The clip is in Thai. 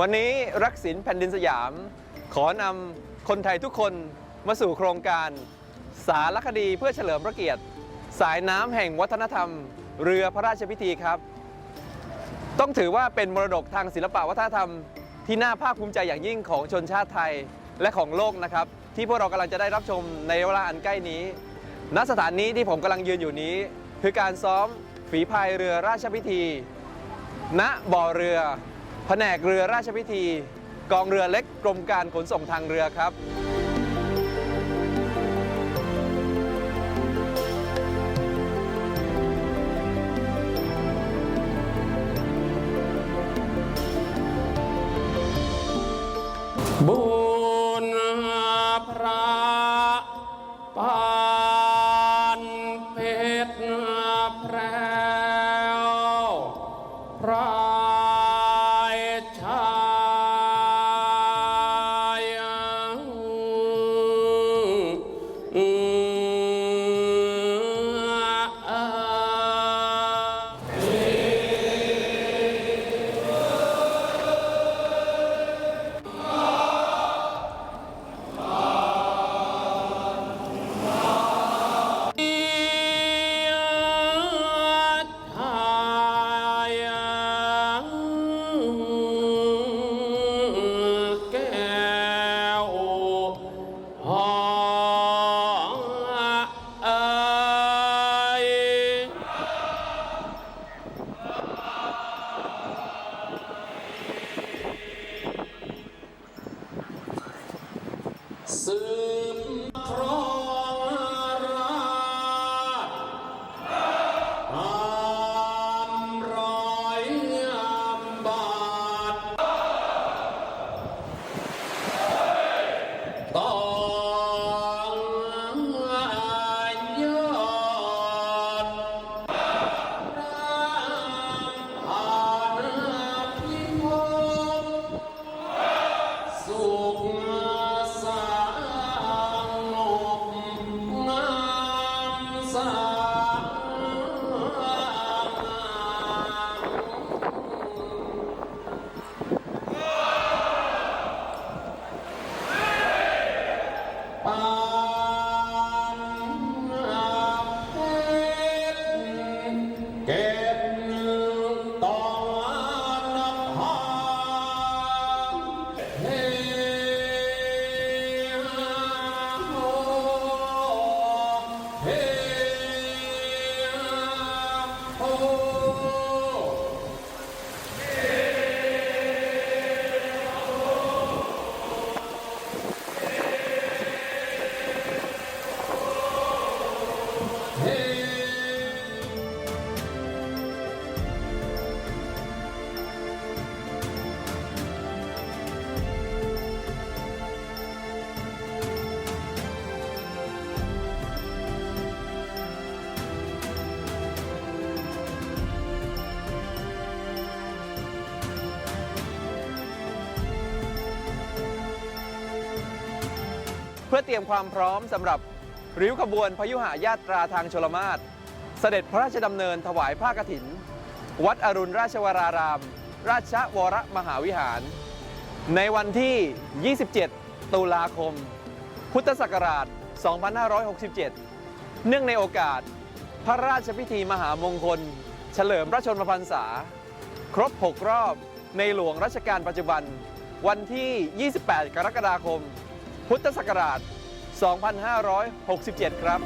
วันนี้รักศิลป์แผ่นดินสยาม ขอนำคนไทยทุกคนมาสู่โครงการ สารคดีเพื่อเฉลิมพระเกียรติ สายน้ำแห่งวัฒนธรรม เรือพระราชพิธีครับ ต้องถือว่าเป็นมรดกทางศิลปะวัฒนธรรม ที่น่าภาคภูมิใจอย่างยิ่งของชนชาติไทยและของโลกนะครับ ที่พวกเรากำลังจะได้รับชมในเวลาอันใกล้นี้ ณสถานนี้ที่ผมกำลังยืนอยู่นี้ คือการซ้อมฝีพายเรือราชพิธี ณบ่อเรือ แผนกเรือราชพิธี กองเรือเล็กกรมการขนส่งทางเรือครับ บุญพระปานเพชรแพรวพระ สืบ โเพื่อเตรียมความพร้อมสำหรับริ้วขบวนพยุหายาตราทางชลมาศเสด็จพระราชดำเนินถวายผ้ากฐิน วัดอรุณราชวราราม ราชวรมหาวิหาร ในวันที่ 27 ตุลาคม พุทธศักราช 2567 เนื่องในโอกาสพระราชพิธีมหามงคล เฉลิมพระชนมพรรษา ครบ 6 รอบในหลวงรัชกาลปัจจุบัน วันที่ 28 กรกฎาคม พุทธศักราช 2567 ครับ